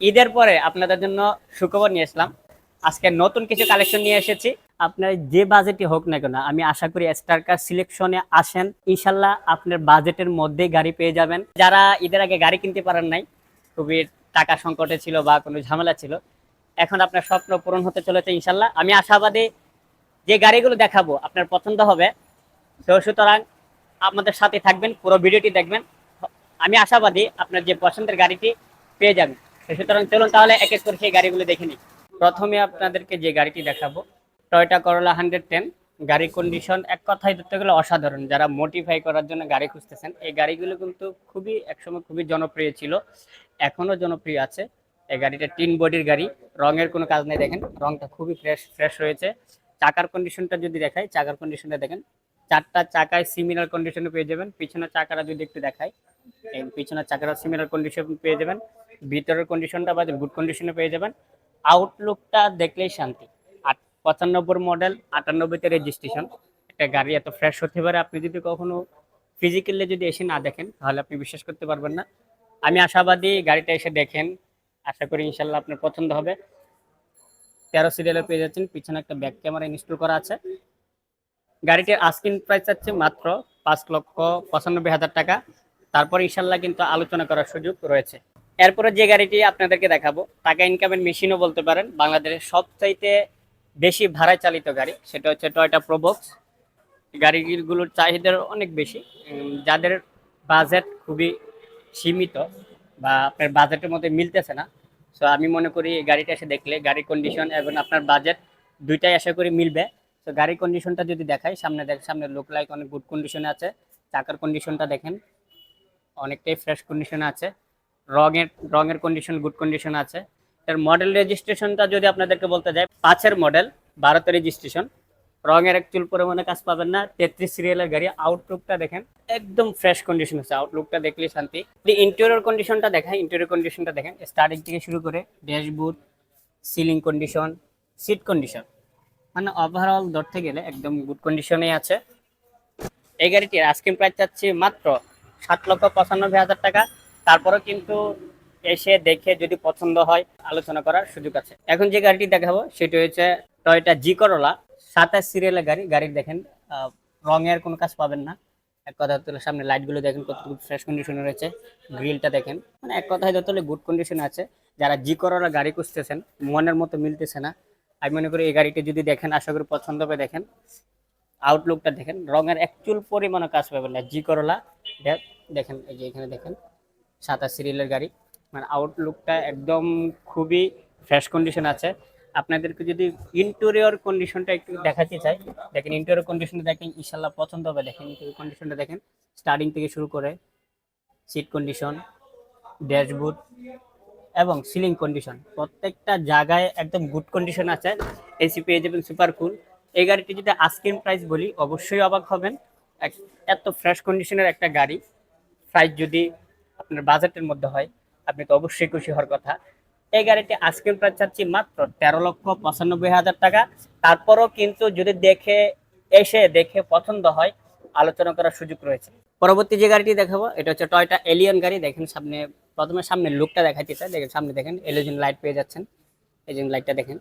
ঈদের পরে আপনাদের জন্য সুখবর নিয়ে আসলাম। আজকে নতুন কিছু কালেকশন নিয়ে এসেছি। আপনার যে বাজেটই হোক না কেন, আমি আশা করি স্টার কার সিলেকশনে আসেন। ইনশাল্লাহ আপনার বাজেটের মধ্যে গাড়ি পেয়ে যাবেন। যারা ঈদের আগে গাড়ি কিনতে পারেন নাই, খুবই টাকা সংকটে ছিল বা কোনো ঝামেলা ছিল, এখন আপনার স্বপ্ন পূরণ হতে চলেছে ইনশাল্লাহ। আমি আশাবাদী যে গাড়িগুলো দেখাবো, আপনার পছন্দ হবে। সুতরাং আমাদের সাথে থাকবেন, পুরো ভিডিওটি দেখবেন। আমি আশাবাদী আপনার যে পছন্দের গাড়িটি পেয়ে যাবেন। সুতরাং চলুন তাহলে এক এক করে সেই গাড়িগুলো দেখে নিই। প্রথমে আপনাদেরকে যে গাড়িটি দেখাবো টয়টা করলা হান্ড্রেড টেন গাড়ির কন্ডিশন এক কথায় ধরতে গেলে অসাধারণ। যারা মোটিফাই করার জন্য গাড়ি খুঁজতেছেন, এই গাড়িগুলো কিন্তু খুবই একসময় খুবই জনপ্রিয় ছিল, এখনও জনপ্রিয় আছে। এই গাড়িটা টিন বডির গাড়ি, রঙের কোনো কাজ নেই, দেখেন, রংটা খুবই ফ্রেশ ফ্রেশ রয়েছে। চাকার কন্ডিশনটা যদি দেখাই, চাকার কন্ডিশনটা দেখেন, চারটা চাকায় সিমিলার কন্ডিশনে পেয়ে যাবেন, পিছনের চাকাটা যদি একটু এই পিছনের চাকাটা সিমিলার কন্ডিশন পেয়ে যাবেন। ভিতরের কন্ডিশনটা বা গুড কন্ডিশনে পেয়ে যাবেন। আউটলুকটা দেখলেই শান্তি। আট পঁচানব্বই মডেল আটানব্বইতে রেজিস্ট্রেশন একটা গাড়ি এত ফ্রেশ হতে পারে, আপনি যদি কখনো ফিজিক্যালি যদি এসে না দেখেন, তাহলে আপনি বিশ্বাস করতে পারবেন না। আমি আশাবাদী গাড়িটা এসে দেখেন। আশা করি ইনশাল্লাহ আপনার পছন্দ হবে। তেরো সিরিয়ালে পেয়ে যাচ্ছেন। পিছনে একটা ব্যাক ক্যামেরা ইনস্টল করা আছে। গাড়িটির আস্কিং প্রাইস আছে মাত্র পাঁচ লক্ষ পঁচানব্বই হাজার টাকা। তারপর ইনশাল্লাহ কিন্তু আলোচনা করার সুযোগ রয়েছে। এরপরে যে গাড়িটি আপনাদেরকে দেখাবো, টাকা ইনকামের মেশিনও বলতে পারেন, বাংলাদেশের সবচাইতে বেশি ভাড়ায় চালিত গাড়ি। সেটা হচ্ছে টয়টা প্রোবক্স গাড়িগুলোর চাহিদা অনেক বেশি। যাদের বাজেট খুবই সীমিত বা আপনার বাজেটের মধ্যে মিলতেছে না। সো আমি মনে করি গাড়িটা এসে দেখলে গাড়ির কন্ডিশন এবং আপনার বাজেট দুইটাই আশা করি মিলবে। তো গাড়ির কন্ডিশনটা যদি দেখাই, সামনে দেখ, সামনে লোক লাইক অনেক গুড কন্ডিশনে আছে। চাকার কন্ডিশনটা দেখেন, অনেকটাই ফ্রেশ কন্ডিশনে আছে। রঙের রঙের কন্ডিশন গুড কন্ডিশন আছে। এর মডেল রেজিস্ট্রেশনটা যদি আপনাদেরকে বলতে যাই, পাঁচের মডেল ভারতের রেজিস্ট্রেশন রঙের এক চুল পরিমাণে কাজ পাবেন না, তেত্রিশ সিরিয়ালের গাড়ি আউটলুকটা দেখেন, একদম ফ্রেশ কন্ডিশন আছে আউটলুকটা দেখলে শান্তি। ইন্টেরিয়র কন্ডিশনটা দেখেন ইন্টেরিয়র কন্ডিশনটা দেখেন স্টার্টিং থেকে শুরু করে dashboard ceiling condition seat condition মানে ওভারঅল ধরতে গেলে একদম গুড কন্ডিশনেই আছে। এই গাড়িটির আইসক্রিম প্রাইস চাচ্ছি মাত্র সাত লক্ষ পঁচানব্বই হাজার টাকা। তারপরেও কিন্তু এসে দেখে যদি পছন্দ হয় আলোচনা করার সুযোগ আছে। এখন যে গাড়িটি দেখাবো, সেটি হচ্ছে টয়টা জি করলা সাতাশ সিরিয়ালের গাড়ি। গাড়ির দেখেন রঙের কোনো কাজ পাবেন না। এক কথা হলে সামনে লাইটগুলো দেখেন কতটুকু ফ্রেশ কন্ডিশনে রয়েছে। গ্রিলটা দেখেন। মানে এক কথায় হলে গুড কন্ডিশনে আছে। যারা জি করলা গাড়ি খুঁজতেছেন, মনের মতো মিলতেছে না। আমি মনে করি এই গাড়িটি যদি দেখেন, আশা করি পছন্দ হবে, দেখেন। আউটলুকটা দেখেন, রঙের একচুল পরিমাণে কাজ পাবেন না। জি করলা দেখেন, এই যে এখানে দেখেন। সাতাশ সিরিয়ালের গাড়ি। মানে আউটলুকটা একদম খুবই ফ্রেশ কন্ডিশন আছে। আপনাদেরকে যদি ইন্টেরিয়র কন্ডিশনটা একটু দেখাতে চাই, দেখেন ইন্টেরিয়র কন্ডিশনটা দেখেন ইনশাল্লাহ পছন্দ হবে, দেখেন ইন্টেরিয়র কন্ডিশনটা দেখেন। স্টার্টিং থেকে শুরু করে সিট কন্ডিশন ড্যাশবোর্ড এবং সিলিং কন্ডিশন প্রত্যেকটা জায়গায় একদম গুড কন্ডিশন আছে। এসি পেয়ে যাবেন সুপার কুল এই গাড়িটি যদি আস্কিং প্রাইস বলি, অবশ্যই অবাক হবেন। এত ফ্রেশ কন্ডিশনের একটা গাড়ি। প্রাইস যদি আপনার বাজেটের মধ্যে হয় আপনি তো অবশ্যই খুশি হওয়ার কথা। এই গাড়িটি আজকের প্রাইস চাচ্ছি মাত্র তেরো লক্ষ পঁচানব্বই হাজার টাকা। তারপরও কিন্তু যদি দেখে, এসে দেখে পছন্দ হয়, আলোচনা করার সুযোগ রয়েছে। পরবর্তী যে গাড়িটি দেখাবো, এটা হচ্ছে টয়টা এলিয়ন গাড়ি। দেখেন সামনে, প্রথমে সামনে লুকটা দেখাইতে চাই। দেখেন সামনে দেখেন এলিয়ন লাইট পেয়ে যাচ্ছেন। এলিয়ন লাইটটা দেখেন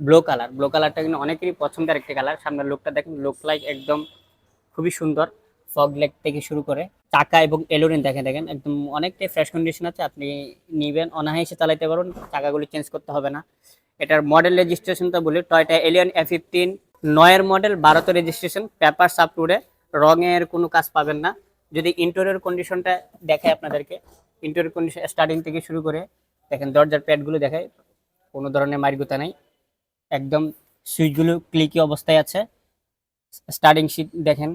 ব্লু কালার ব্লু কালারটা কিন্তু অনেকেরই পছন্দের একটি কালার সামনের লুকটা দেখেন লুক লাইক একদম খুবই সুন্দর। ফগ লেগ থেকে শুরু করে চাকা এবং এলোরিন দেখেন দেখেন, একদম অনেকটাই ফ্রেশ কন্ডিশন আছে, আপনি নিবেন, অনায়াসে চালাতে পারবেন চাকাগুলি চেঞ্জ করতে হবে না। এটার মডেল রেজিস্ট্রেশনটা বলি টয়টা এলিয়ন এ ফিফটিন নয়ের মডেল বারোতে রেজিস্ট্রেশন পেপার সাপটুডে রঙের কোনো কাজ পাবেন না। যদি ইন্টেরিয়র কন্ডিশনটা দেখায় আপনাদেরকে ইন্টেরিয়র কন্ডিশন স্টার্টিং থেকে শুরু করে, দেখেন দরজার প্যাডগুলো দেখায় কোনো ধরনের মারিগুতা নেই। একদম সুইচগুলো ক্লিকি অবস্থায় আছে। স্টার্টিং সিট দেখেন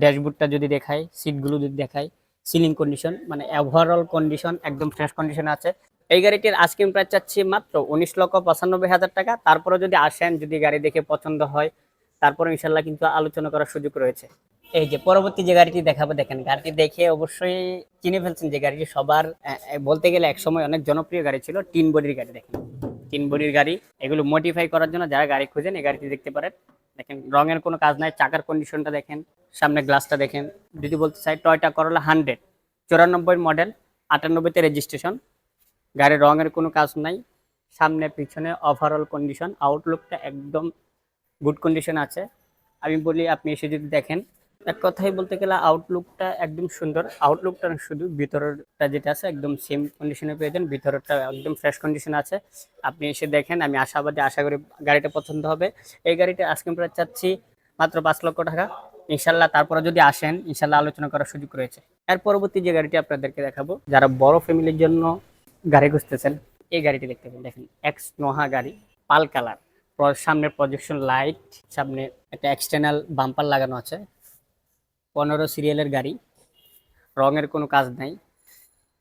ড্যাশবোর্ডটা যদি দেখাই, সিটগুলো যদি দেখাই, সিলিং কন্ডিশন মানে ওভারঅল কন্ডিশন একদম ফ্রেশ কন্ডিশনে আছে। এই গাড়িটির আজকিং প্রাইস চাচ্ছি মাত্র উনিশ লক্ষ পঁচানব্বই হাজার টাকা। তারপরে যদি আসেন, যদি গাড়ি দেখে পছন্দ হয়, তারপরে ইনশাল্লাহ কিন্তু আলোচনা করার সুযোগ রয়েছে। এই যে পরবর্তী যে গাড়িটি দেখাবো, দেখেন গাড়িটি দেখে অবশ্যই চিনে ফেলছেন যে গাড়িটি সবার বলতে গেলে একসময় অনেক জনপ্রিয় গাড়ি ছিল, টিন বডির গাড়ি, দেখেন। তিন বডির গাড়ি, এগুলো মডিফাই করার জন্য যারা গাড়ি খুঁজেন এই গাড়িটি দেখতে পারেন। দেখেন, রঙের কোনো কাজ নাই, চাকার কন্ডিশনটা দেখেন, সামনে গ্লাসটা দেখেন। যদি বলতে চাই টয়টা করলা হান্ড্রেড চুরানব্বই মডেল আটানব্বইতে রেজিস্ট্রেশন গাড়ির রঙের কোনো কাজ নাই, সামনে, পিছনে ওভারঅল কন্ডিশন আউটলুকটা একদম গুড কন্ডিশন আছে। আমি বলি, আপনি এসে যদি দেখেন এক কথাই বলতে গেলে আউটলুকটা একদম সুন্দর। আউটলুকটা শুধু ভিতরটা যেটা আছে একদম সেম কন্ডিশনে পেয়ে যান ভিতরটা একদম ফ্রেশ কন্ডিশন আছে। আপনি এসে দেখেন, আমি আশাবাদী, আশা করি গাড়িটা পছন্দ হবে। এই গাড়িটা আজকে প্রায় চাচ্ছি মাত্র পাঁচ লক্ষ টাকা। ইনশাল্লাহ তারপরে যদি আসেন ইনশাল্লাহ আলোচনা করার সুযোগ রয়েছে। এর পরবর্তী যে গাড়িটি আপনাদেরকে দেখাবো, যারা বড় ফ্যামিলির জন্য গাড়ি খুঁজতেছেন, এই গাড়িটি দেখতে পাবেন। দেখেন এক্স নোহা গাড়ি, পাল কালার। সামনে প্রজেকশন লাইট সামনে একটা এক্সটার্নাল বাম্পার লাগানো আছে। পনেরো সিরিয়ালের গাড়ি। রঙের কোনো কাজ নাই।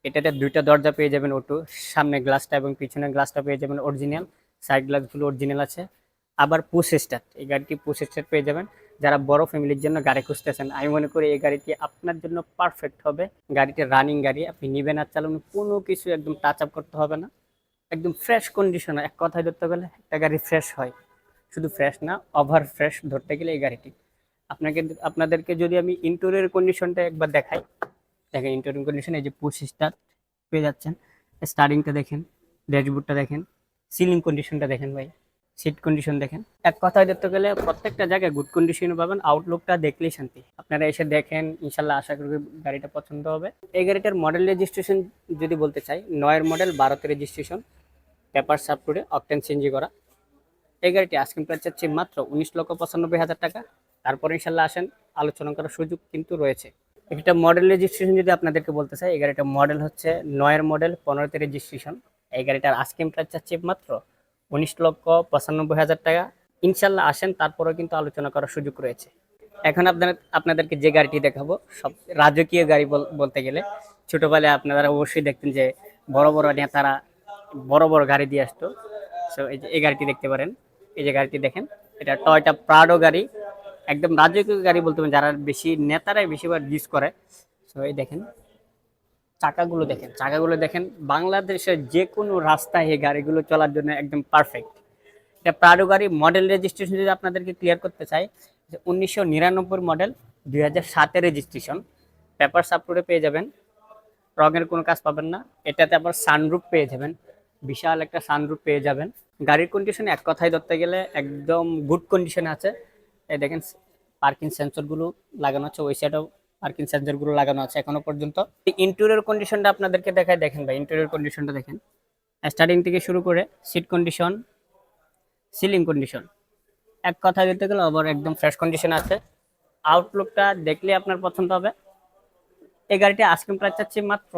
এটাতে দুইটা দরজা পেয়ে যাবেন অটো, সামনে গ্লাসটা এবং পিছনের গ্লাসটা পেয়ে যাবেন অরিজিনাল সাইড গ্লাসগুলো অরিজিনাল আছে। আবার পুশ স্টার্ট এই গাড়িটি পুশ স্টার্ট পেয়ে যাবেন। যারা বড় ফ্যামিলির জন্য গাড়ি খুঁজতেছেন, আমি মনে করি এই গাড়িটি আপনার জন্য পারফেক্ট হবে। গাড়িটি রানিং গাড়ি, আপনি নিবেন আর চালানো কোনো কিছু একদম টাচ আপ করতে হবে না। একদম ফ্রেশ কন্ডিশন এক কথায় ধরতে গেলে একটা গাড়ি ফ্রেশ হয়। শুধু ফ্রেশ না ওভার ফ্রেশ ধরতে গেলে এই গাড়িটি। আপনাকে আপনাদেরকে যদি আমি ইন্টোরিয়র কন্ডিশনটা একবার দেখাই। দেখেন ইন্টোরিয়র কন্ডিশন এই যে পুশ স্টার্ট পেয়ে যাচ্ছেন। স্টারিংটা দেখেন ড্যাশবোর্ডটা দেখেন সিলিং কন্ডিশনটা দেখেন ভাই সিট কন্ডিশন দেখেন। এক কথায় দেখতে গেলে প্রত্যেকটা জায়গায় গুড কন্ডিশনে পাবেন আউটলুকটা দেখলেই শান্তি। আপনারা এসে দেখেন, ইনশাল্লাহ আশা করি গাড়িটা পছন্দ হবে। এই গাড়িটার মডেল রেজিস্ট্রেশন যদি বলতে চাই, নয়ের মডেল বারোতে রেজিস্ট্রেশন পেপার সাপটুডে অকটেন চেঞ্জি করা। এই গাড়িটি আজকে প্রাইস চাচ্ছি মাত্র উনিশ লক্ষ পঁচানব্বই হাজার টাকা। তারপরে ইনশাল্লাহ আসেন, আলোচনা করার সুযোগ কিন্তু রয়েছে। একটা মডেল রেজিস্ট্রেশন যদি আপনাদেরকে বলতে চাই, এই গাড়িটার মডেল হচ্ছে নয়ের মডেল পনেরোতে রেজিস্ট্রেশন এই গাড়িটার আজকে প্রাইস চাচ্ছি মাত্র উনিশ লক্ষ পঁচানব্বই হাজার টাকা। ইনশাল্লাহ আসেন, তারপরেও কিন্তু আলোচনা করার সুযোগ রয়েছে। এখন আপনার, আপনাদেরকে যে গাড়িটি দেখাবো, সব রাজকীয় গাড়ি বল- বলতে গেলে, ছোটোবেলায় আপনারা অবশ্যই দেখতেন যে বড় বড় নেতারা বড় বড় গাড়ি দিয়ে আসতো। সো এই যে, এই গাড়িটি দেখতে পারেন। এই যে গাড়িটি দেখেন, এটা টয়টা প্রাডো গাড়ি। একদম রাজকীয় গাড়ি বলতে যারা বেশি নেতারাই বেশিবার ইউজ করে। সো এই দেখেন, চাকাগুলো দেখেন চাকাগুলো দেখেন, বাংলাদেশের যে কোনো রাস্তায় এই গাড়িগুলো চলার জন্য একদম পারফেক্ট এটা প্রাডো গাড়ি মডেল রেজিস্ট্রেশন যদি আপনাদেরকে ক্লিয়ার করতে চাই উনিশশো নিরানব্বই মডেল দুই হাজার সাতের রেজিস্ট্রেশন পেপার সাপোর্টে পেয়ে যাবেন, রঙের কোনো কাজ পাবেন না। এটাতে আবার সানরুপ পেয়ে যাবেন, বিশাল একটা সানরুপ পেয়ে যাবেন। গাড়ির কন্ডিশন এক কথায় ধরতে গেলে একদম গুড কন্ডিশনে আছে। এই দেখেন পার্কিং সেন্সরগুলো লাগানো আছে, ওই সাইডেও পার্কিং সেন্সরগুলো লাগানো আছে এখনও পর্যন্ত। ইন্টেরিয়র কন্ডিশনটা আপনাদেরকে দেখায় দেখেন ভাই ইন্টেরিয়র কন্ডিশনটা দেখেন। স্টার্টিং থেকে শুরু করে সিট কন্ডিশন সিলিং কন্ডিশন এক কথায় দিতে গেলে আবার একদম ফ্রেশ কন্ডিশন আছে। আউটলুকটা দেখলে আপনার পছন্দ হবে। এই গাড়িটি আজকে প্রাইস চাচ্ছি মাত্র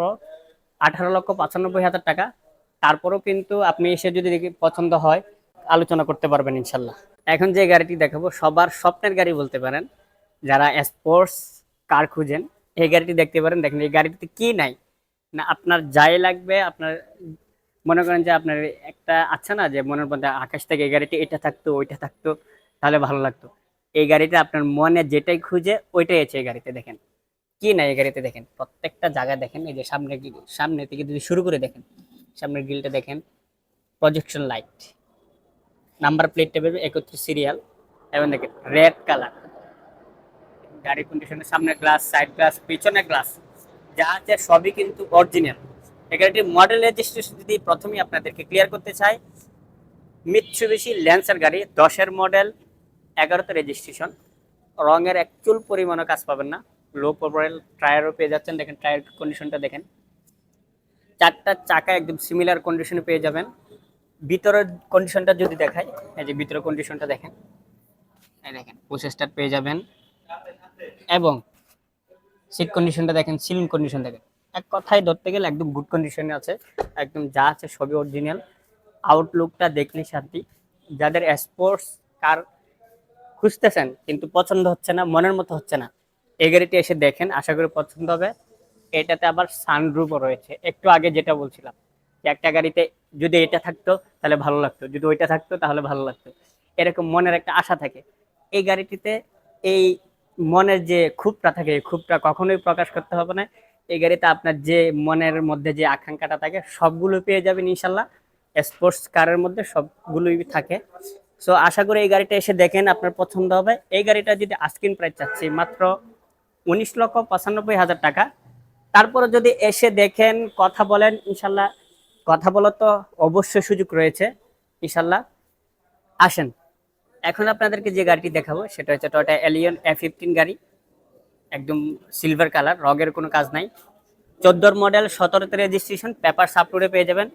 আঠারো লক্ষ পঁচানব্বই হাজার টাকা। তারপরেও কিন্তু আপনি এসে যদি পছন্দ হয় আলোচনা করতে পারবেন ইনশাল্লাহ। এখন যে গাড়িটি দেখাবো, সবার স্বপ্নের গাড়ি বলতে পারেন, যারা স্পোর্টস কার খুঁজেন, এই গাড়িটি দেখতে পারেন। দেখেন, এই গাড়িটিতে কি নাই? না, আপনার যাই লাগবে, আপনার মনে করেন যে আপনার একটা আছে না, যে মনের মধ্যে আকাশ থেকে এই গাড়িটি এটা থাকতো, ওইটা থাকতো, তাহলে ভালো লাগতো। এই গাড়িটা আপনার মনে যেটাই খুঁজে, ওইটাই আছে এই গাড়িতে, দেখেন। কি না এই গাড়িতে, দেখেন। প্রত্যেকটা জায়গায় দেখেন, এই যে সামনে সামনে থেকে যদি শুরু করে দেখেন, সামনের গ্রিলটা দেখেন প্রজেকশন লাইট নাম্বার প্লেটটা টেবিল একত্রিশ সিরিয়াল এবং দেখেন রেড কালার গাড়ি কন্ডিশনের সামনে গ্লাস সাইড গ্লাস পিছনে গ্লাস যা আছে সবই কিন্তু অরিজিনাল গাড়িটির মডেল রেজিস্ট্রেশন যদি প্রথমেই আপনাদেরকে ক্লিয়ার করতে চাই মিৎসুবিশি ল্যান্সার গাড়ি, দশের মডেল এগারোতে রেজিস্ট্রেশন রঙের এক চুল পরিমাণও কাজ পাবেন না। লো প্রোফাইল টায়ারও পেয়ে যাচ্ছেন। দেখেন টায়ার কন্ডিশনটা দেখেন। চারটা চাকা একদম সিমিলার কন্ডিশনে পেয়ে যাবেন। ভিতরের কন্ডিশনটা যদি দেখাই, এই যে ভিতরের কন্ডিশনটা দেখেন, এই দেখেন প্রসেসটার পেয়ে যাবেন। এবং সিট কন্ডিশনটা দেখেন সিলিং কন্ডিশন দেখেন। এক কথায় ধরতে গেলে একদম গুড কন্ডিশনে আছে, একদম যা আছে সবই অরিজিনাল আউটলুকটা দেখলে শান্তি। যাদের স্পোর্টস কার খুঁজতেছেন, কিন্তু পছন্দ হচ্ছে না, মনের মতো হচ্ছে না, এই গাড়িটি এসে দেখেন, আশা করি পছন্দ হবে। এটাতে আবার সানরুফও রয়েছে। একটু আগে যেটা বলছিলাম একটা গাড়িতে যদি এটা থাকতো, তাহলে ভালো লাগতো। যদি ওইটা থাকতো, তাহলে ভালো লাগতো। এরকম মনের একটা আশা থাকে। এই গাড়িটিতে এই মনের যে ক্ষোভটা থাকে, এই ক্ষোভটা কখনোই প্রকাশ করতে হবে না। এই গাড়িতে আপনার যে মনের মধ্যে যে আকাঙ্ক্ষাটা থাকে সবগুলো পেয়ে যাবেন ইনশাল্লাহ। স্পোর্টস কারের মধ্যে সবগুলোই থাকে। সো আশা করি এই গাড়িটা এসে দেখেন, আপনার পছন্দ হবে। এই গাড়িটা যদি আস্কিন প্রাইস চাচ্ছি, মাত্র উনিশ লক্ষ পঁচানব্বই হাজার টাকা। তারপরে যদি এসে দেখেন, কথা বলেন, ইনশাল্লাহ কথা বলার তো অবশ্যই সুযোগ রয়েছে ইনশাল্লাহ আসেন, এখন আপনাদেরকে যে গাড়িটি দেখাবো, সেটা হচ্ছে টয়টা এলিয়ন এ ফিফটিন গাড়ি, একদম সিলভার কালার রগের কোনো কাজ নাই। চোদ্দোর মডেল সতেরোতে রেজিস্ট্রেশন পেপার সাপলোডে পেয়ে যাবেন।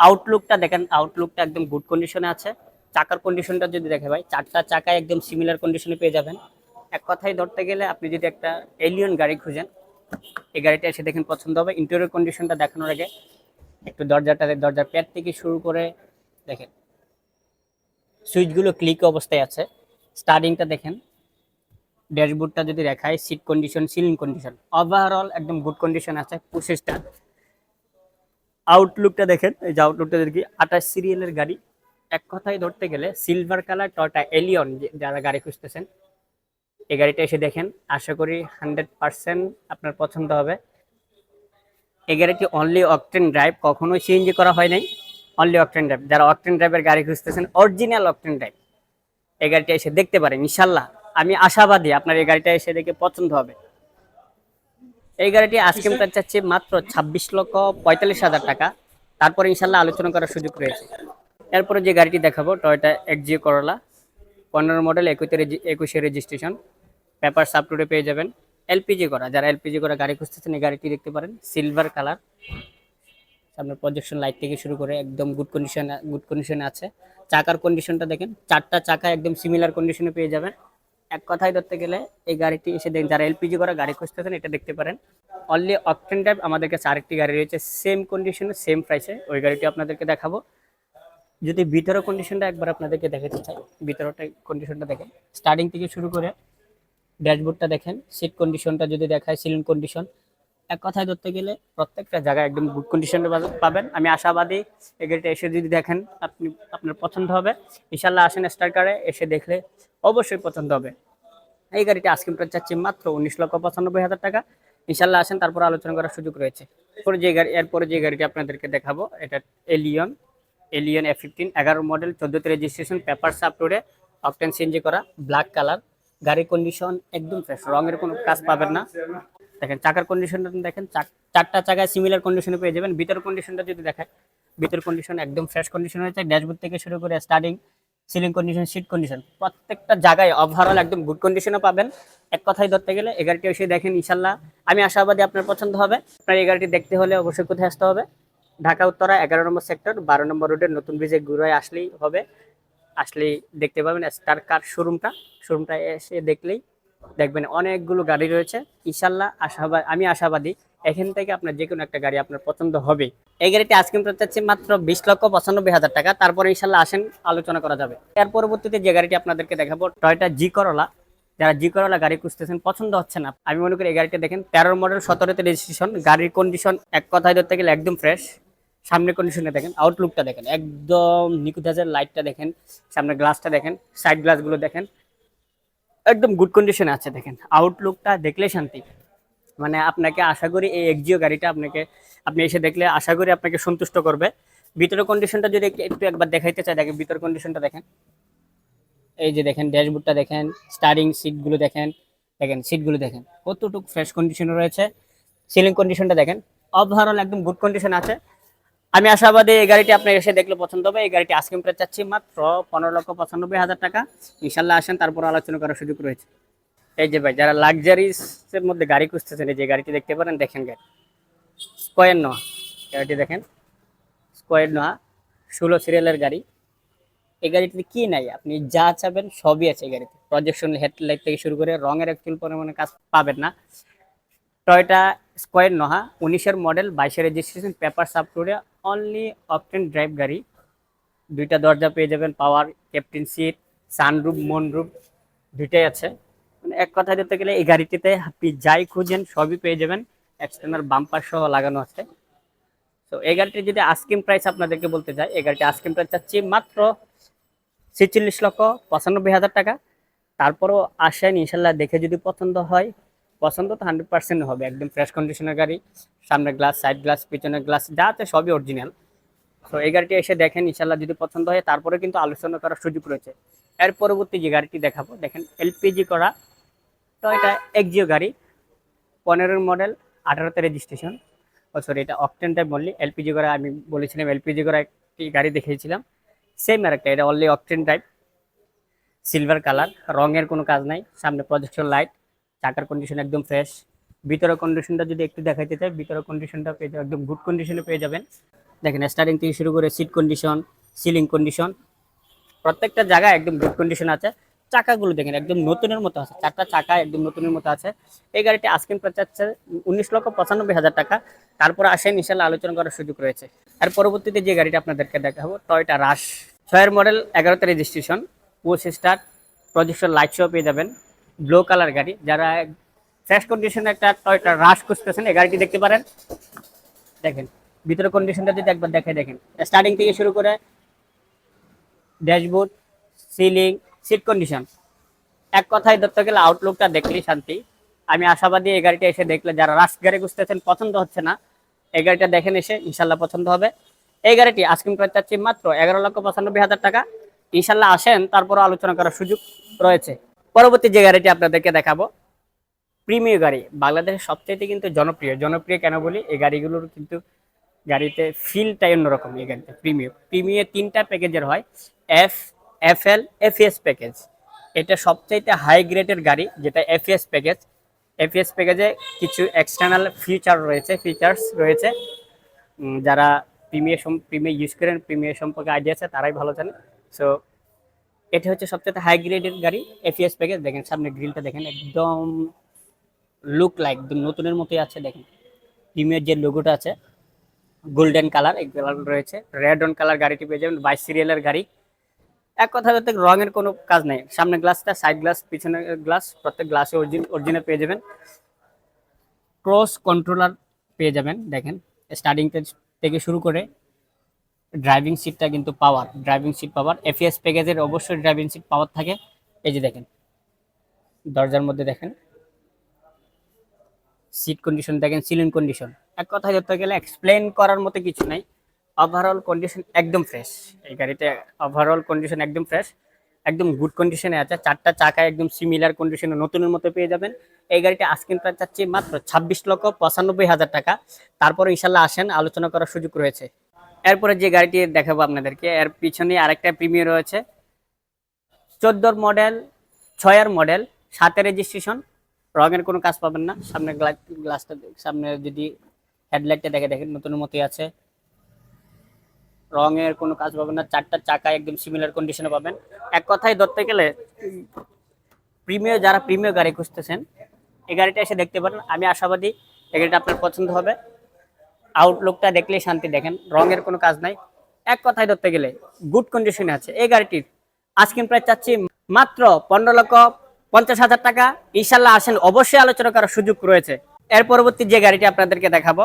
আউটলুকটা দেখেন আউটলুকটা একদম গুড কন্ডিশনে আছে। চাকার কন্ডিশনটা যদি দেখে ভাই, চারটা চাকায় একদম সিমিলার কন্ডিশনে পেয়ে যাবেন। এক কথায় ধরতে গেলে আপনি যদি একটা এলিয়ন গাড়ি খুঁজেন, এই গাড়িটা এসে দেখেন পছন্দ হবে। ইন্টেরিয়র কন্ডিশনটা দেখানোর আগে একটু দরজাটা, দরজার প্যাড থেকে শুরু করে দেখেন। সুইচগুলো ক্লিক অবস্থায় আছে। স্টার্টিংটা দেখেন। ড্যাশবোর্ডটা যদি দেখায় seat condition ceiling condition overall একদম গুড কন্ডিশন আছে পুশেসটা আউটলুকটা দেখেন, এই যে আউটলুকটা দেখি, আঠাশ সিরিয়ালের গাড়ি। এক কথায় ধরতে গেলে সিলভার কালার টয়টা এলিয়ন যারা গাড়ি খুঁজতেছেন, এই গাড়িটা এসে দেখেন। আশা করি হান্ড্রেড পার্সেন্ট আপনার পছন্দ হবে। এই গাড়িটি অনলি অকটেন ড্রাইভ কখনোই সিএনজি করা হয় নাই। অনলি অকটেন ড্রাইভ যারা অকটেন ড্রাইভের গাড়ি খুঁজতেছেন অরিজিনাল অকটেন ড্রাইভ এই গাড়িটা এসে দেখতে পারেন ইনশাল্লাহ আমি আশাবাদী আপনার এই গাড়িটা এসে দেখে পছন্দ হবে। এই গাড়িটি আজকে আমি চাচ্ছি মাত্র ছাব্বিশ লক্ষ পঁয়তাল্লিশ হাজার টাকা। তারপরে ইনশাল্লাহ আলোচনা করার সুযোগ রয়েছে। এরপরে যে গাড়িটি দেখাবো টয়টা এক্সিও করলা পনেরো মডেল একুশে একুশে রেজিস্ট্রেশন পেপার সাপটুডে পেয়ে যাবেন। এলপিজি করা, যারা এলপিজি করা গাড়ি খুঁজতেছেন, এই গাড়িটি দেখতে পারেন সিলভার কালার সামনে প্রজেকশন লাইট থেকে শুরু করে একদম গুড কন্ডিশন গুড কন্ডিশনে আছে। চাকার কন্ডিশনটা দেখেন, চারটা চাকা একদম সিমিলার কন্ডিশনে পেয়ে যাবেন। এক কথায় ধরতে গেলে এই গাড়িটি এসে দেখেন, যারা এলপিজি করা গাড়ি খুঁজতেছেন, এটা দেখতে পারেন। অনলি অকটেন টাইপ আমাদের কাছে আরেকটি গাড়ি রয়েছে সেম কন্ডিশনে সেম প্রাইসে ওই গাড়িটি আপনাদেরকে দেখাবো। যদি ভিতরে কন্ডিশনটা একবার আপনাদেরকে দেখাতে চাই ভিতরটা কন্ডিশনটা দেখেন। স্টার্টিং থেকে শুরু করে ড্যাশবোর্ডটা দেখেন সিট কন্ডিশনটা যদি দেখায় সিলিং কন্ডিশন এক কথায় ধরতে গেলে প্রত্যেকটা জায়গায় একদম গুড কন্ডিশনে পাবেন। আমি আশাবাদী এই গাড়িটা এসে যদি দেখেন, আপনি আপনার পছন্দ হবে। ইনশাল্লাহ আসেন স্টার কারে এসে দেখলে অবশ্যই পছন্দ হবে। এই গাড়িটা আজকে প্রায় চাচ্ছি মাত্র উনিশ লক্ষ পঁচানব্বই হাজার টাকা। ইনশাল্লাহ আসেন, তারপর আলোচনা করার সুযোগ রয়েছে। এরপরে যে গাড়ি এরপরে যে গাড়িটি আপনাদেরকে দেখাবো, এটা এলিয়ন এলিয়ন এফ ফিফটিন এগারো মডেল চোদ্দোতে রেজিস্ট্রেশন পেপার সাপটোরে অকটেন সিএনজি করা ব্ল্যাক কালার গাড়ির কন্ডিশন একদম ফ্রেশ রঙের কোনো কাজ পাবেন না। দেখেন, চাকার কন্ডিশনটা দেখেন চারটা চাকায় সিমিলার কন্ডিশনে পেয়ে যাবেন। ভিতর কন্ডিশনটা যদি দেখেন ভিতর কন্ডিশন একদম ফ্রেশ কন্ডিশন হয়েছে। ড্যাশবোর্ড থেকে শুরু করে starting ceiling condition seat condition প্রত্যেকটা জায়গায় ওভারঅল একদম গুড কন্ডিশনে পাবেন। এক কথায় ধরতে গেলে এই গাড়িটি এসে দেখেন ইনশাল্লাহ আমি আশাবাদী আপনার পছন্দ হবে। আপনার এই গাড়িটি দেখতে হলে অবশ্যই কোথায় আসতে হবে? ঢাকা, উত্তরা, এগারো নম্বর সেক্টর বারো নম্বর রোডের নতুন ব্রিজে ঘুরে আসলেই হবে। আসলেই দেখতে পাবেন স্টার কার শোরুমটা। শোরুমটা এসে দেখলেই দেখবেন অনেকগুলো গাড়ি রয়েছে। ইনশাল্লাহ আশাবাদ আমি আশাবাদী এখান থেকে আপনার যে কোনো একটা গাড়ি আপনার পছন্দ হবে। এই গাড়িটি আজকে আমরা চাচ্ছি মাত্র বিশ লক্ষ পঁচানব্বই হাজার টাকা। তারপরে ইনশাল্লাহ আসেন, আলোচনা করা যাবে। এর পরবর্তীতে যে গাড়িটি আপনাদেরকে দেখাবো, টয়টা জি করলা। যারা জি করলা গাড়ি খুঁজতেছেন, পছন্দ হচ্ছে না। আমি মনে করি এই গাড়িটা দেখেন তেরো মডেল সতেরোতে রেজিস্ট্রেশন গাড়ির কন্ডিশন এক কথায় ধরতে গেলে একদম ফ্রেশ সামনের কন্ডিশনে দেখেন আউটলুকটা দেখেন, একদম নিকুতাজের লাইটটা দেখেন সামনে গ্লাসটা দেখেন সাইড গ্লাসগুলো দেখেন, একদম গুড কন্ডিশনে আছে দেখেন। আউটলুকটা দেখলে শান্তি। মানে আপনাকে আশা করি এই এক্সিও গাড়িটা আপনাকে, আপনি এসে দেখলে আশা করি আপনাকে সন্তুষ্ট করবে। ভিতরের কন্ডিশনটা যদি একটু- একটু একবার দেখাইতে চাই, দেখেন ভিতর কন্ডিশনটা দেখেন। এই যে দেখেন, ড্যাশবোর্ডটা দেখেন স্টারিং সিটগুলো দেখেন দেখেন সিটগুলো দেখেন। কতটুকু ফ্রেশ কন্ডিশনে রয়েছে। সিলিং কন্ডিশনটা দেখেন। ওভারঅল একদম গুড কন্ডিশন আছে। আমি আশাবাদী এই গাড়িটি আপনার এসে দেখলে পছন্দ হবে। এই গাড়িটি আজকে আমরা চাচ্ছি মাত্র পনেরো লক্ষ পঁচানব্বই হাজার টাকা। ইনশাল্লাহ আসেন, তারপর আলোচনা করার সুযোগ রয়েছে। এই যে ভাই, যারা লাক্সারিসের মধ্যে গাড়ি খুঁজতেছেন, এই যে গাড়িটি দেখতে পারেন, দেখেন গাড়ি। স্কোয়ার নোয়া গাড়িটি দেখেন। স্কোয়ার নোয়া ষোলো সিরিয়ালের গাড়ি। এই গাড়িটিতে কি নাই, আপনি যা চাবেন সবই আছে এই গাড়িতে। প্রজেকশন হেডলাইট থেকে শুরু করে রঙের অ্যাকচুয়াল পরিমাণে কাজ পাবেন না। টয়টা স্কোয়ার নহা উনিশের মডেল বাইশের রেজিস্ট্রেশন পেপার সাপটুরে অনলি অপটেন ড্রাইভ গাড়ি। দুইটা দরজা পেয়ে যাবেন power captain seat sunroof moonroof দুইটাই আছে। মানে এক কথায় দিতে গেলে এই গাড়িটিতে আপনি যাই খুঁজেন, সবই পেয়ে যাবেন। এক্সটার্নাল বাম্পার সহ লাগানো আছে। তো এই গাড়িটি যদি আস্কিম প্রাইস আপনাদেরকে বলতে চাই এই গাড়িটি আস্কিম প্রাইস চাচ্ছি মাত্র ছেচল্লিশ লক্ষ পঁচানব্বই হাজার টাকা। তারপরও আসেন ইনশাল্লাহ দেখে যদি পছন্দ হয় পছন্দ, তো হান্ড্রেড পার্সেন্ট হবে। একদম ফ্রেশ কন্ডিশনের গাড়ি সামনে গ্লাস সাইড গ্লাস পিছনের গ্লাস যা আছে সবই অরিজিনাল তো এই গাড়িটি এসে দেখেন ইনশাল্লাহ যদি পছন্দ হয়, তারপরে কিন্তু আলোচনা করার সুযোগ রয়েছে। এর পরবর্তী যে গাড়িটি দেখাবো, দেখেন এলপিজি করা, তো এটা এক্সিও গাড়ি, পনেরোর মডেল আঠারোতে রেজিস্ট্রেশন ও সরি এটা অকটেন টাইপ বললি এলপিজি করা, আমি বলেছিলাম এলপিজি করা একটি গাড়ি দেখিয়েছিলাম। সেম আর একটা এটা only octane type silver colour রঙের কোনো কাজ নাই, সামনে প্রজেকশন লাইট চাকার কন্ডিশন একদম ফ্রেশ ভিতরের কন্ডিশনটা যদি একটু দেখাইতে চাই, ভিতরের কন্ডিশনটা পেয়ে একদম গুড কন্ডিশনে পেয়ে যাবেন। দেখেন স্টার্টিং থেকে শুরু করে সিট কন্ডিশন সিলিং কন্ডিশন প্রত্যেকটা জায়গায় একদম গুড কন্ডিশন আছে। চাকাগুলো দেখেন, একদম নতুনের মতো আছে, চারটা চাকা একদম নতুনের মতো আছে। এই গাড়িটি আজকের প্রাইস উনিশ লক্ষ পঁচানব্বই হাজার টাকা। তারপর আসেন, ইনশাল্লাহ আলোচনা করার সুযোগ রয়েছে। আর পরবর্তীতে যে গাড়িটা আপনাদেরকে দেখাবো টয়টা রাশ ছয়ের মডেল এগারোতে registration push start projection light show পেয়ে যাবেন। ব্লু কালার গাড়ি, যারা ফ্রেশ কন্ডিশনে একটা টয়টা রাশ খুঁজতেছেন, এই গাড়িটি দেখতে পারেন। দেখেন ভিতরে কন্ডিশনটা যদি একবার দেখে দেখেন স্টার্টিং থেকে শুরু করে ড্যাশবোর্ড সিলিং সিট কন্ডিশন এক কথায় ধরতে গেলে আউটলুকটা দেখলেই শান্তি। আমি আশাবাদী এই গাড়িটা এসে দেখলে, যারা রাশ গাড়ি খুঁজতেছেন, পছন্দ হচ্ছে না, এই গাড়িটা দেখেন এসে ইনশাল্লাহ পছন্দ হবে। এই গাড়িটি আজকিম প্রাইস চাচ্ছি মাত্র এগারো লক্ষ পঁচানব্বই হাজার টাকা। ইনশাল্লাহ আসেন তারপর আলোচনা করার সুযোগ রয়েছে। পরবর্তী যে গাড়িটি আপনাদেরকে দেখাবো প্রিমিয় গাড়ি। বাংলাদেশের সবচেয়ে কিন্তু জনপ্রিয়। জনপ্রিয় কেন বলি? এই গাড়িগুলোর কিন্তু গাড়িতে ফিলটাই অন্যরকম এই গাড়িতে প্রিমিয় প্রিমিয় তিনটা প্যাকেজের হয় F F L FS package এটা সবচাইতে হাই গ্রেডের গাড়ি, যেটা এফএস প্যাকেজ এফএস প্যাকেজে কিছু এক্সটার্নাল ফিচার রয়েছে ফিচার্স রয়েছে। যারা প্রিমিয়ার প্রিমিয়ার ইউজ করেন, প্রিমিয়ার সম্পর্কে আইডিয়া আছে, তারাই ভালো জানে। সো এটা হচ্ছে সবচেয়ে হাই গ্রেডের গাড়ি। এফএস প্যাকেজ দেখেন, সামনে গ্রিলটা দেখেন, একদম লুক লাইক নতুনের মতোই আছে, দেখেন। প্রিমিয়ার যে লোগোটা আছে গোল্ডেন কালার এই কালার রয়েছে। রেড অন কালার গাড়িটি পেয়ে যাবেন বাইশ সিরিয়ালের গাড়ি। এক কথা বলতে, রঙের কোনো কাজ নেই। সামনে গ্লাসটা সাইড গ্লাস পিছনে গ্লাস প্রত্যেক গ্লাসে অরিজিনাল পেয়ে যাবেন। ক্রস কন্ট্রোলার পেয়ে যাবেন, দেখেন। স্টার্টিং থেকে শুরু করে ড্রাইভিং সিটটা কিন্তু power driving seat power FS প্যাকেজের অবশ্যই ড্রাইভিং সিট পাওয়ার থাকে। এই যে দেখেন, দরজার মধ্যে দেখেন সিট কন্ডিশন দেখেন সিলিং কন্ডিশন এক কথায় ধরতে গেলে এক্সপ্লেন করার মতো কিছু নাই। ওভারঅল কন্ডিশন একদম ফ্রেশ এই গাড়িতে ওভারঅল কন্ডিশন একদম ফ্রেশ একদম গুড কন্ডিশনে আছে। চারটা চাকা একদম সিমিলার কন্ডিশনে নতুনের মতো পেয়ে যাবেন। এই গাড়িটা আজকের প্রাইস চাচ্ছি মাত্র ছাব্বিশ লক্ষ পঁচানব্বই হাজার টাকা। তারপরে ইনশাল্লাহ আসেন, আলোচনা করার সুযোগ রয়েছে। এরপরে যে গাড়িটি দেখাবো আপনাদেরকে, এর পিছনে আরেকটা প্রিমিয়ার রয়েছে। চোদ্দোর মডেল, ছয়ের মডেল, সাতের রেজিস্ট্রেশন রঙের কোনো কাজ পাবেন না। সামনে গ্লাসটা সামনে যদি হেডলাইটটা দেখে দেখেন নতুন মতোই আছে। রঙের কোনো কাজ পাবেন না, চারটা চাকা একদম সিমিলার কন্ডিশনে পাবেন। এক কথায় ধরতে গেলে প্রিমিয় যারা প্রিমিয় গাড়ি খুঁজতেছেন, এই গাড়িটা এসে দেখতে পারেন। আমি আশাবাদী, এই গাড়িটা আপনার পছন্দ হবে। আউটলুকটা দেখলেই শান্তি দেখেন, রঙের কোনো কাজ নাই। এক কথায় ধরতে গেলে গুড কন্ডিশনে আছে এই গাড়িটির আজকের প্রাইস চাচ্ছি মাত্র পনেরো লক্ষ পঞ্চাশ হাজার টাকা। ইনশাল্লাহ আসেন, অবশ্যই আলোচনা করার সুযোগ রয়েছে। এর পরবর্তী যে গাড়িটি আপনাদেরকে দেখাবো,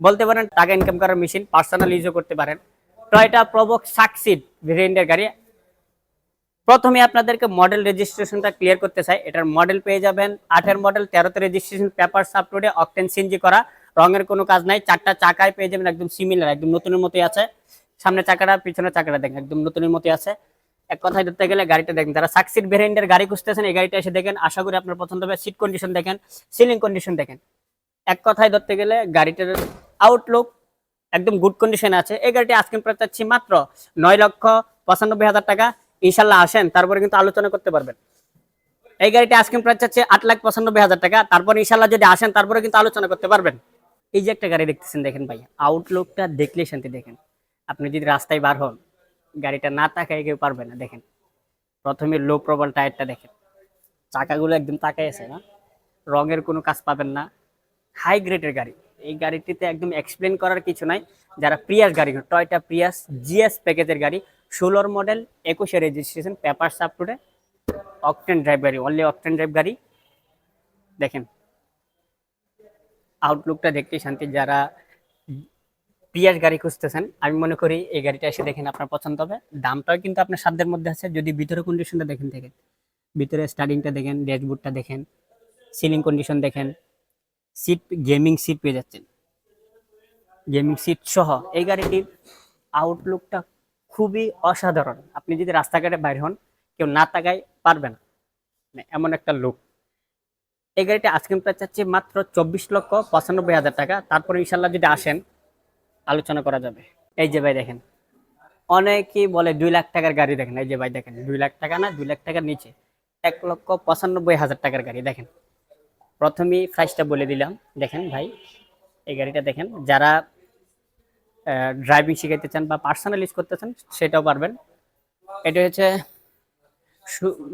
বলতে পারেন টাকা ইনকাম করার মেশিন পার্সোনাল ইউজও করতে পারেন। টয়টা প্রবক সাকসিড ভেরিয়েন্টের গাড়ি। প্রথমে আপনাদেরকে মডেল রেজিস্ট্রেশনটা ক্লিয়ার করতে চাই। এটার মডেল পেয়ে যাবেন। আঠের মডেল তেরোতে রেজিস্ট্রেশন পেপার আপলোডে অকটেন সিনজি করা। রঙের কোনো কাজ নাই, চারটা চাকায় পেয়ে যাবেন একদম সিমিলার একদম নতুনের মতোই আছে। সামনে চাকাটা, পিছনে চাকাটা দেখেন, একদম নতুনের মতোই আছে। এক কথায় ধরতে গেলে গাড়িটা দেখেন, যারা সাকসিড ভেরিয়েন্টের গাড়ি খুঁজতেছেন, এই গাড়িটা এসে দেখেন, আশা করি আপনার পছন্দ হবে। সিট কন্ডিশন দেখেন সিলিং কন্ডিশন দেখেন। এক কথায় ধরতে গেলে গাড়িটার আউটলুক একদম গুড কন্ডিশনে আছে। এই গাড়িটি আজকে প্রায় চাচ্ছি মাত্র নয় লক্ষ পঁচানব্বই হাজার টাকা। ইনশাল্লাহ আসেন, তারপরে কিন্তু আলোচনা করতে পারবেন। এই গাড়িটি আজকে প্রায় চাচ্ছে আট লাখ পঁচানব্বই হাজার টাকা। তারপর ইনশাল্লাহ যদি আসেন, তারপরে কিন্তু আলোচনা করতে পারবেন। এই যে একটা গাড়ি দেখতেছেন, দেখেন ভাই আউটলুকটা দেখলেই শান্তি, দেখেন। আপনি যদি রাস্তায় বার হন, গাড়িটা না তাকায় কেউ পারবে না, দেখেন। প্রথমে লো প্রবল টায়ারটা দেখেন। চাকাগুলো একদম তাকায় আছে না? রঙের কোনো কাজ পাবেন না। হাই গ্রেডের গাড়ি। এই গাড়িটিতে একদম এক্সপ্লেন করার কিছু নাই। যারা প্রিয়াস গাড়ি টয়টা প্রিয়াস জিএস প্যাকেজের গাড়ি, ষোলোর মডেল একুশে রেজিস্ট্রেশন পেপার সাপটুডে অকটেন ড্রাইভ গাড়ি অনলি অকটেন ড্রাইভ গাড়ি। দেখেন আউটলুকটা দেখতে শান্তি, যারা পিয়াস গাড়ি খুঁজতেছেন, আমি মনে করি এই গাড়িটা এসে দেখেন আপনার পছন্দ হবে। দামটাও কিন্তু আপনার সাধ্যের মধ্যে আছে, যদি ভিতরে কন্ডিশনটা দেখেন দেখেন। ভিতরে স্টার্টিংটা দেখেন ড্যাশবোর্ডটা দেখেন সিলিং কন্ডিশন দেখেন সিট গেমিং সিট পেয়ে যাচ্ছেন। গেমিং সিট সহ এই গাড়িটির আউটলুকটা খুবই অসাধারণ। আপনি যদি রাস্তাঘাটে বাইর হন, কেউ না তাকায় পারবে না। মানে এমন একটা লুক এই গাড়িটা আজকে প্রায় চাচ্ছি মাত্র চব্বিশ লক্ষ পঁচানব্বই হাজার টাকা। তারপরে ইনশাল্লাহ যদি আসেন, আলোচনা করা যাবে। এই যে ভাই দেখেন, অনেকেই বলে দুই লাখ টাকার গাড়ি দেখেন। এই যে ভাই দেখেন, দুই লাখ টাকা না, দুই লাখ টাকার নিচে। এক লক্ষ পঁচানব্বই হাজার টাকার গাড়ি দেখেন। প্রথমেই প্রাইসটা বলে দিলাম। দেখেন ভাই, এই গাড়িটা দেখেন, যারা ড্রাইভিং শিখাইতে চান বা পার্সোনাল ইউজ করতে চান, সেটাও পারবেন। এটা হচ্ছে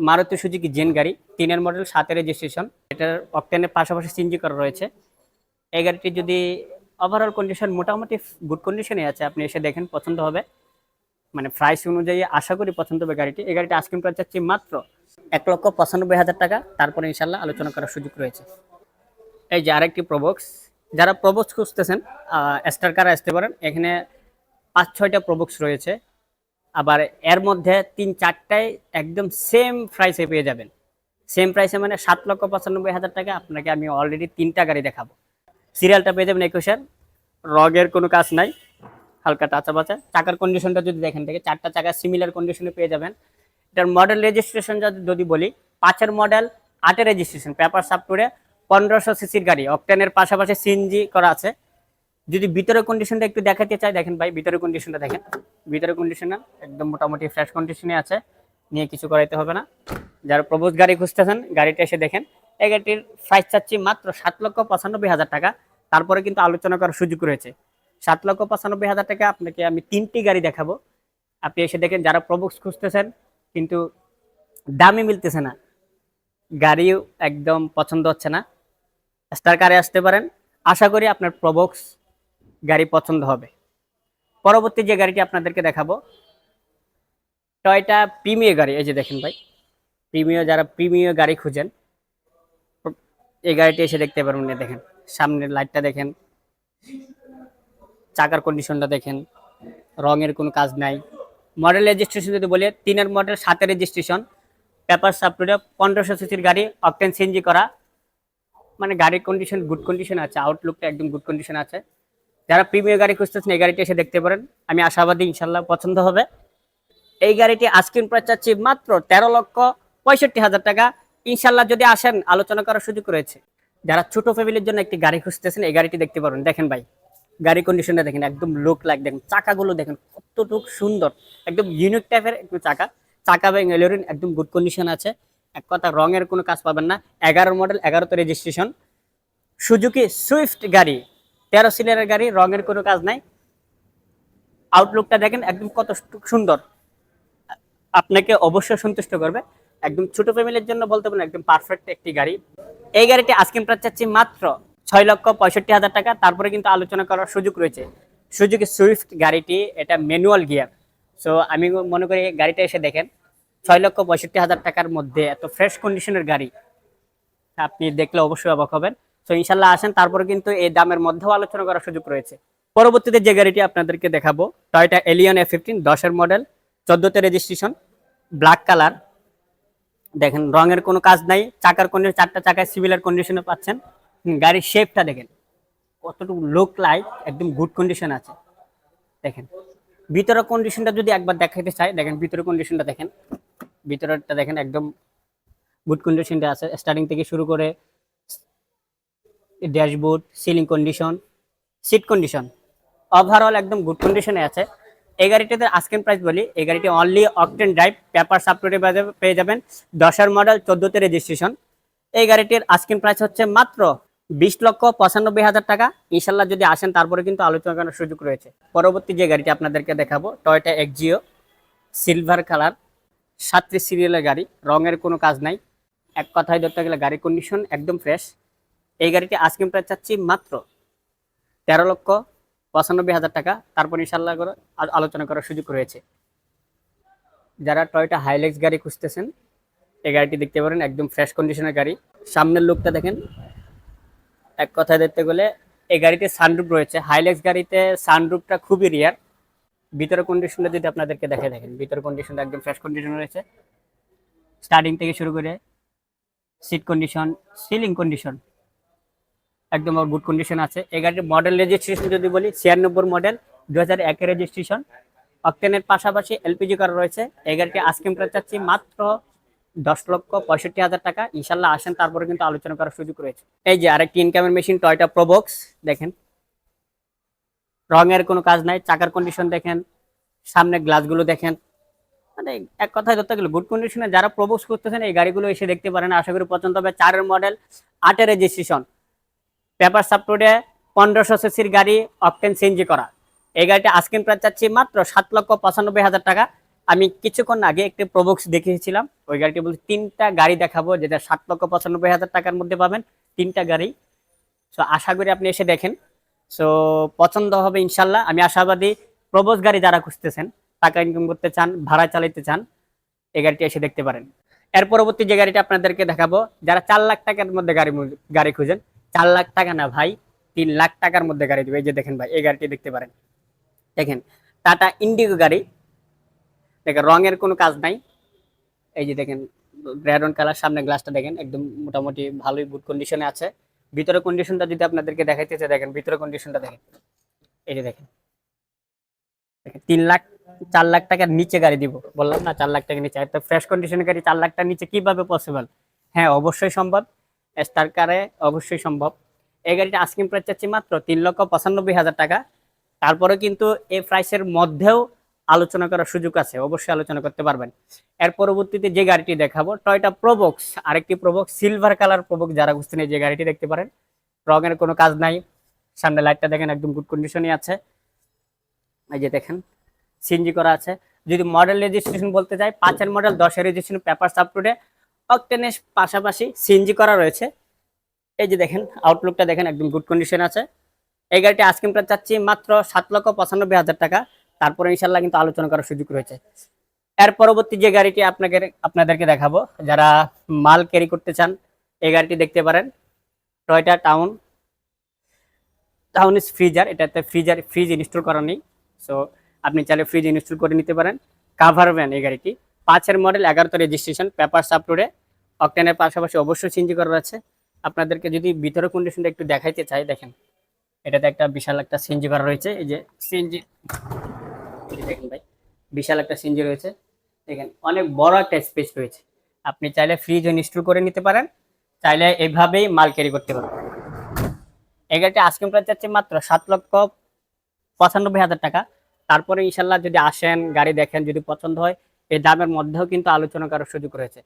মারুতি সুজুকি জেন গাড়ি, তিনের মডেল সাতের রেজিস্ট্রেশন এটার অকটেনের পাশাপাশি সিনজি করা রয়েছে। এই গাড়িটি যদি ওভারঅল কন্ডিশন মোটামুটি গুড কন্ডিশনে আছে, আপনি এসে দেখেন, পছন্দ হবে। মানে প্রাইস অনুযায়ী আশা করি পছন্দ হবে গাড়িটি। এই গাড়িটি আজকে প্রাইস চাচ্ছি মাত্র এক লক্ষ পঁচানব্বই হাজার টাকা। তারপরে ইনশাল্লাহ আলোচনা করার সুযোগ রয়েছে। এই যে আরেকটি প্রবক্স যারা প্রবক্স খুঁজতেছেন স্টার কার আসতে পারেন। এখানে পাঁচ ছয়টা প্রবক্স রয়েছে। আবার এর মধ্যে তিন চারটায় একদম সেম প্রাইসে পেয়ে যাবেন। সেম প্রাইসে মানে সাত লক্ষ পঁচানব্বই হাজার টাকা আপনাকে আমি অলরেডি তিনটা গাড়ি দেখাবো। সিরিয়ালটা পেয়ে যাবেন একুশের। রগের কোনো কাজ নাই, হালকা টাচা বাচা চাকার কন্ডিশনটা যদি দেখেন থেকে চারটা চাকা সিমিলার কন্ডিশনে পেয়ে যাবেন। এটার মডেল রেজিস্ট্রেশন যদি বলি, পাঁচের মডেল আটের রেজিস্ট্রেশন পেপার সাপটুরে পনেরোশো সিসির গাড়ি অকটেনের পাশাপাশি সিএনজি করা আছে। যদি ভিতরের কন্ডিশনটা একটু দেখাতে চাই, দেখেন ভাই, ভিতরের কন্ডিশনটা দেখেন। ভিতরের কন্ডিশন একদম মোটামুটি ফ্রেশ কন্ডিশনে আছে, নিয়ে কিছু করাইতে হবে না। যারা প্রবোজ গাড়ি খুঁজতেছেন, গাড়িটা এসে দেখেন, এই গাড়িটির প্রাইস চাচ্ছি মাত্র সাত লক্ষ পঁচানব্বই হাজার টাকা। তারপরে কিন্তু আলোচনা করার সুযোগ রয়েছে। সাত লক্ষ পঁচানব্বই হাজার টাকা আপনাকে আমি তিনটি গাড়ি দেখাবো। আপনি এসে দেখেন, যারা প্রবক্স খুঁজতেছেন, কিন্তু দামই মিলতেছে না। গাড়িও একদম পছন্দ হচ্ছে না। স্টার কারে আসতে পারেন। আশা করি আপনার প্রবক্স গাড়ি পছন্দ হবে। পরবর্তী যে গাড়িটি আপনাদেরকে দেখাবো, টয়টা প্রিমিয় গাড়ি, এই যে দেখেন ভাই, প্রিমিয়, যারা প্রিমিয় গাড়ি খুঁজেন, এই গাড়িটি এসে দেখতে পারবেন, এই দেখেন, সামনের লাইটটা দেখেন, চাকার কন্ডিশনটা দেখেন, রঙের কোনো কাজ নাই। মডেল রেজিস্ট্রেশন যদি বলি, তিনের মডেল সাতের রেজিস্ট্রেশন পেপার সাপটুডে পনেরোশো সিসির গাড়ি অকটেন সিএনজি করা। মানে গাড়ির কন্ডিশন গুড কন্ডিশন আছে আউটলুকটা একদম গুড কন্ডিশন আছে। যারা প্রিমিয়ার গাড়ি খুঁজতেছেন, এই গাড়িটি এসে দেখতে পারেন। আমি আশাবাদী, ইনশাল্লাহ পছন্দ হবে। এই গাড়িটি আজকিন প্রাইস চাচ্ছি মাত্র তেরো লক্ষ পঁয়ষট্টি হাজার টাকা। ইনশাল্লাহ যদি আসেন, আলোচনা করার সুযোগ রয়েছে। যারা ছোট ফ্যামিলির জন্য একটি গাড়ি খুঁজতেছেন, এই গাড়িটি দেখতে পারেন। দেখেন ভাই গাড়ি কন্ডিশনটা দেখেন, একদম লুক লাইক দেখেন চাকাগুলো দেখেন কতটুক সুন্দর, একদম ইউনিক টাইপের একটু চাকা। চাকা এবং এলোরিন একদম গুড কন্ডিশন আছে। এক কথা, রঙের কোনো কাজ পাবেন না। এগারো মডেল এগারোতে রেজিস্ট্রেশন সুজুকি সুইফট গাড়ি তেরো সিলিয়ারের গাড়ি, রঙের কোনো কাজ নাই। আউটলুকটা দেখেন একদম কত সুন্দর। আপনাকে অবশ্যই সন্তুষ্ট করবে। একদম ছোট ফ্যামিলির জন্য বলতে পারেন একদম পারফেক্ট একটি গাড়ি। এই গাড়িটি আজকে প্রাইস চাচ্ছি মাত্র ছয় লক্ষ পঁয়ষট্টি হাজার টাকা। তারপরে কিন্তু আলোচনা করার সুযোগ রয়েছে। সুযোগ, সুইফট গাড়িটি, এটা ম্যানুয়াল গিয়ার সো আমি মনে করি গাড়িটা এসে দেখেন। ছয় লক্ষ পঁয়ষট্টি হাজার টাকার মধ্যে এত ফ্রেশ কন্ডিশনের গাড়ি। আপনি দেখলে অবশ্যই অবাক হবেন। তো ইনশাল্লাহ আসেন। তারপরে কিন্তু এই দামের মধ্যেও আলোচনা করার সুযোগ রয়েছে। পরবর্তীতে যে গাড়িটি আপনাদেরকে দেখাবো টয়টা এলিয়ন এ ফিফটিন দশের মডেল চোদ্দোতে রেজিস্ট্রেশন ব্ল্যাক কালার দেখেন, রঙের কোনো কাজ নাই, চাকার কন্ডিশন চারটা চাকায় সিমিলার কন্ডিশনে পাচ্ছেন। গাড়ির শেপটা দেখেন, কতটুকু লুক লাইক একদম গুড কন্ডিশন আছে। দেখেন, ভিতরের কন্ডিশনটা যদি একবার দেখাতে চাই, দেখেন, ভিতরের কন্ডিশনটা দেখেন। ভিতরেরটা দেখেন, একদম গুড কন্ডিশনটা আছে। স্টার্টিং থেকে শুরু করে dashboard, ceiling condition, seat condition. Overall একদম গুড কন্ডিশনে আছে। এই গাড়িটিতে আজকের প্রাইস বলি, এই গাড়িটি অনলি অকটেন ড্রাইভ পেপার সাপোর্টে পেয়ে যাবেন দশের মডেল চোদ্দোতে রেজিস্ট্রেশন এই গাড়িটির আজকের প্রাইস হচ্ছে মাত্র বিশ লক্ষ পঁচানব্বই হাজার টাকা। ইনশাল্লাহ যদি আসেন, তারপরে কিন্তু আলোচনা করার সুযোগ রয়েছে। পরবর্তী যে গাড়িটি আপনাদেরকে দেখাবো টয়টা এক্সিও সিলভার কালার সাতত্রিশ সিরিয়ালের গাড়ি, রঙের কোনো কাজ নাই। এক কথায় ধরতে গেলে গাড়ির কন্ডিশন একদম ফ্রেশ এই গাড়িটি আজকে প্রাইস চাচ্ছি মাত্র তেরো লক্ষ পঁচানব্বই হাজার টাকা। তারপর ইনশাল্লাহ আলোচনা করার সুযোগ রয়েছে। যারা টয়টা হাইলেক্স গাড়ি খুঁজতেছেন, এই গাড়িটি দেখতে পারেন, একদম ফ্রেশ কন্ডিশনের গাড়ি। সামনের লুকটা দেখেন। এক কথায় দেখতে গেলে এই গাড়িতে সানরুফ রয়েছে। হাইলেক্স গাড়িতে সানরুফটা খুবই রিয়ার ভিতরের কন্ডিশনটা যদি আপনাদেরকে দেখে দেখেন, ভিতরের কন্ডিশনটা একদম ফ্রেশ কন্ডিশন রয়েছে। স্টার্টিং থেকে শুরু করে সিট কন্ডিশন সিলিং কন্ডিশন একদম গুড কন্ডিশন আছে। এই গাড়ির মডেল রেজিস্ট্রেশন যদি বলি, ছিয়ানব্বই মডেল দু হাজার একের রেজিস্ট্রেশন অকটেনের পাশাপাশি এলপিজি করা রয়েছে। এই গাড়িটি আজকে প্রাইস চাচ্ছি মাত্র দশ লক্ষ পঁয়ষট্টি হাজার টাকা। ইনশাল্লাহ আসেন, তারপরে কিন্তু আলোচনা করার সুযোগ রয়েছে। এই যে আরেকটি ইনকামের মেশিন টয়টা প্রোবক্স দেখেন। রঙের কোনো কাজ নাই, চাকার কন্ডিশন দেখেন। সামনে গ্লাসগুলো দেখেন। মানে এক কথায় ধরতে গেলে গুড কন্ডিশনে যারা প্রবোজ করতেছেন, এই গাড়িগুলো এসে দেখতে পারেন। আশা করি পছন্দ হবে। চারের মডেল আটের রেজিস্ট্রেশন পেপার সাপটোডে পনেরোশো সিসির গাড়ি অপটেন সিএনজি করা। এই গাড়িটা আজকের প্রায় চাচ্ছি মাত্র সাত লক্ষ পঁচানব্বই হাজার টাকা। আমি কিছুক্ষণ আগে একটি প্রবক্স দেখিয়েছিলাম। ওই গাড়িটি বলতে তিনটা গাড়ি দেখাবো যেটা সাত লক্ষ পঁচানব্বই হাজার টাকার মধ্যে পাবেন। তিনটা গাড়ি। সো আশা করি আপনি এসে দেখেন। সো পছন্দ হবে ইনশাল্লাহ। আমি আশাবাদী প্রবোজ গাড়ি যারা খুঁজতেছেন, টাকা ইনকাম করতে চান, ভাড়া চালাইতে চান, এই গাড়িটি এসে দেখতে পারেন। এর পরবর্তী যে গাড়িটা আপনাদেরকে দেখাবো, যারা চার লাখ টাকার মধ্যে গাড়ি গাড়ি খুঁজেন চার লাখ টাকা না ভাই তিন লাখ টাকার মধ্যে গাড়ি দেবে। এই যে দেখেন ভাই এই গাড়িটি দেখতে পারেন। দেখেন টাটা ইন্ডিগো গাড়ি। দেখেন রঙের কোনো কাজ নাই। এই যে দেখেন ব্র্যাডন কালার সামনে গ্লাসটা দেখেন একদম মোটামুটি ভালোই গুড কন্ডিশনে আছে। ভিতরে কন্ডিশনটা যদি আপনাদেরকে দেখাইতে চাই দেখেন ভিতরে কন্ডিশনটা দেখেন। এই যে দেখেন। দেখেন, তিন লাখ চার লাখ টাকার নিচে গাড়ি দিব। বললাম না চার লাখ টাকার নিচে। একটা ফ্রেশ কন্ডিশনের গাড়ি চার লাখ টাকার নিচে কীভাবে পসিবল হ্যাঁ অবশ্যই সম্ভব। স্টার কারে অবশ্যই সম্ভব। এই গাড়িটা আস্কিং প্রাইস চাচ্ছি মাত্র তিন লক্ষ পঁচানব্বই হাজার টাকা। তারপরে কিন্তু এই প্রাইসের মধ্যেও আলোচনা করার সুযোগ আছে, অবশ্যই আলোচনা করতে পারবেন। এর পরবর্তীতে যে গাড়িটি দেখাবো টয়টা প্রোবক্স আরেকটি প্রোবক্স সিলভার কালার প্রোবক্স যারা খুঁজছেন এই যে গাড়িটি দেখতে পারেন। রঙের কোনো কাজ নাই। সামনে লাইটটা দেখেন, একদম গুড কন্ডিশনই আছে। এই যে দেখেন সিএনজি করা আছে। যদি মডেল রেজিস্ট্রেশন বলতে চাই, পাঁচের মডেল দশের রেজিস্ট্রেশন পেপার সাপটুডে অকটেনের পাশাপাশি সিএনজি করা রয়েছে। এই যে দেখেন আউটলুকটা দেখেন, একদম গুড কন্ডিশন আছে। এই গাড়িটি আজকে প্রায় চাচ্ছি মাত্র সাত লক্ষ পঁচানব্বই হাজার টাকা। তারপরে ইনশাল্লাহ কিন্তু আলোচনা করার সুযোগ রয়েছে। এর পরবর্তী যে গাড়িটি আপনাকে, আপনাদেরকে দেখাবো, যারা মাল ক্যারি করতে চান, এই গাড়িটি দেখতে পারেন। Toyota town town is freezer এটাতে ফ্রিজার ফ্রিজ ইনস্টল করা নেই। সো আপনি চাইলে ফ্রিজ ইনস্টল করে নিতে পারেন। কাভার ভ্যান এই গাড়িটি। পাঁচের মডেল এগারোতে রেজিস্ট্রেশন পেপার আপলোডে অকটেনের পাশাপাশি অবশ্যই চেঞ্জ করা আছে। আপনাদেরকে যদি ভিতরে কন্ডিশনটা একটু দেখাইতে চাই, দেখেন। এটাতে একটা বিশাল একটা সিএনজি করা রয়েছে। এই যে সিএনজি দেখেন ভাই, বিশাল একটা সিএনজি রয়েছে। দেখেন, অনেক বড় একটা স্পেস রয়েছে। আপনি চাইলে ফ্রিজ ইনস্টল করে নিতে পারেন। চাইলে এইভাবেই মাল ক্যারি করতে পারেন। গাড়িটা আজকে প্রাইস যাচ্ছে মাত্র সাত লক্ষ পঁচানব্বই হাজার টাকা। তারপরে ইনশাল্লাহ যদি আসেন, গাড়ি দেখেন, যদি পছন্দ হয় এই দামের মধ্যেও কিন্তু আলোচনা করার সুযোগ রয়েছে।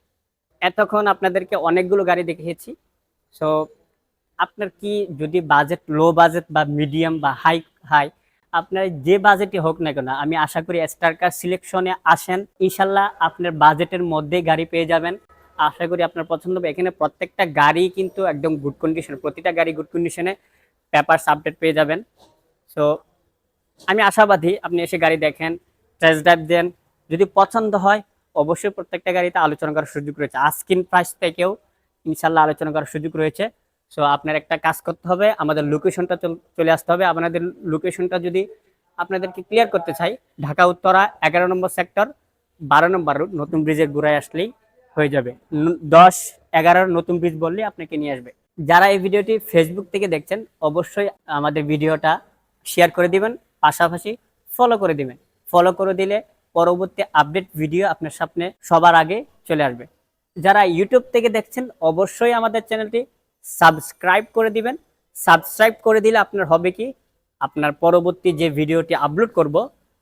এতক্ষণ আপনাদেরকে অনেকগুলো গাড়ি দেখিয়েছি। সো আপনার কি যদি বাজেট লো বাজেট বা মিডিয়াম বা হাই হাই আপনার যে বাজেটই হোক না কেন, আমি আশা করি স্টার কার সিলেকশনে আসেন। ইনশাল্লাহ আপনার বাজেটের মধ্যেই গাড়ি পেয়ে যাবেন। আশা করি আপনার পছন্দ হবে। এখানে প্রত্যেকটা গাড়ি কিন্তু একদম গুড কন্ডিশন প্রতিটা গাড়ি গুড কন্ডিশনে পেপার আপডেট পেয়ে যাবেন। সো আমি আশাবাদী আপনি এসে গাড়ি দেখেন টেস্ট ড্রাইভ দেন। যদি পছন্দ হয় অবশ্যই প্রত্যেকটা গাড়িতে আলোচনা করার সুযোগ রয়েছে। আস্কিন প্রাইস থেকেও ইনশাল্লাহ আলোচনা করার সুযোগ রয়েছে। সো আপনার একটা কাজ করতে হবে, আমাদের লোকেশনটা চলে আসতে হবে। আপনাদের লোকেশনটা যদি আপনাদেরকে ক্লিয়ার করতে চাই, ঢাকা, উত্তরা, এগারো নম্বর সেক্টর বারো নম্বর রুট নতুন ব্রিজের গোড়ায় আসলেই হয়ে যাবে। দশ এগারোর নতুন ব্রিজ বললে আপনাকে নিয়ে আসবে। যারা এই ভিডিওটি ফেসবুক থেকে দেখছেন, অবশ্যই আমাদের ভিডিওটা শেয়ার করে দিবেন, পাশাপাশি ফলো করে দিবেন। ফলো করে দিলে পরবর্তী আপডেট ভিডিও আপনার সামনে সবার আগে চলে আসবে। যারা ইউটিউব থেকে দেখছেন, অবশ্যই আমাদের চ্যানেলটি সাবস্ক্রাইব করে দিবেন। সাবস্ক্রাইব করে দিলে আপনার হবে কি? আপনার পরবর্তী যে ভিডিওটি আপলোড করব,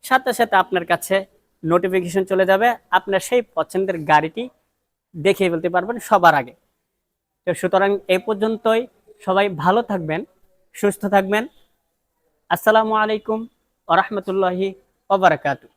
সাথে সাথে আপনার কাছে নোটিফিকেশন চলে যাবে। আপনার সেই পছন্দের গাড়িটি দেখে ফেলতে পারবেন সবার আগে। তো সুতরাং এই পর্যন্তই। সবাই ভালো থাকবেন, সুস্থ থাকবেন। আসসালামু আলাইকুম ওরহমতুল্লাহি ওবরাকাতু